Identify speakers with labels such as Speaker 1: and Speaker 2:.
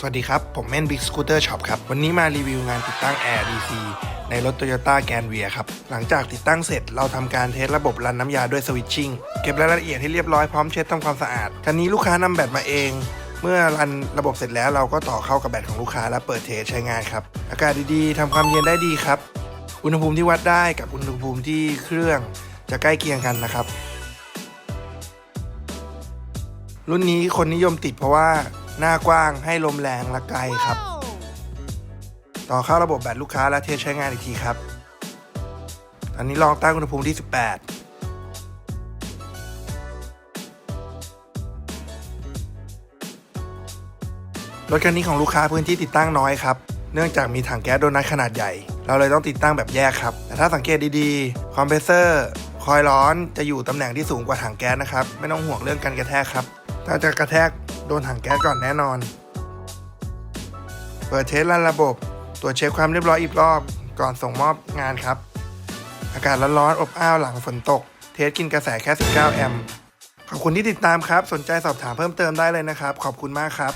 Speaker 1: สวัสดีครับ ผมแม่น Big Scooter Shop ครับ วันนี้มารีวิวงานติดตั้ง Air DC ในรถ Toyota g a n v i a ครับ หลังจากติดตั้งเสร็จเราทำการเทสระบบรันน้ำยาด้วยสวิตชิ่งเก็บรายละเอียดให้เรียบร้อยพร้อมเช็ดทำความสะอาดคันนี้ลูกค้านำแบตมาเอง เมื่อรันระบบเสร็จแล้วเราก็ต่อเข้ากับแบตของลูกค้าและเปิดเทสใช้งานครับ อากาศดีๆทำความเย็นได้ดีครับ อุณหภูมิที่วัดได้กับอุณหภูมิที่เครื่องจะใกล้เคียงกันนะครับ รุ่นนี้คนนิยมติดเพราะว่า หน้ากว้างให้ลมแรงและไกลครับ ต่อเข้าระบบแบตลูกค้าและเทสใช้งานอีกทีครับอันนี้ลองตั้งอุณหภูมิที่ 18รถคันนี้ของลูกค้าพื้นที่ติดตั้งน้อยครับ เนื่องจากมีถังแก๊สโดนัทขนาดใหญ่ เราเลยต้องติดตั้งแบบแยกครับ แต่ถ้าสังเกตดีๆ คอมเพรสเซอร์คอยล์ร้อนจะอยู่ตำแหน่งที่สูงกว่าถังแก๊สนะครับ ไม่ต้องห่วงเรื่องการกระแทกครับ ถ้าจะกระแทก โดนถังแก๊สก่อนแน่นอน เปิดเทสรันระบบ ตรวจเช็คความเรียบร้อยอีกรอบ ก่อนส่งมอบงานครับ อากาศร้อนๆอบอ้าวหลังฝนตก เทสกินกระแสแค่ 19 แอมป์ ขอบคุณที่ติดตามครับ สนใจสอบถามเพิ่มเติมได้เลยนะครับ ขอบคุณมากครับ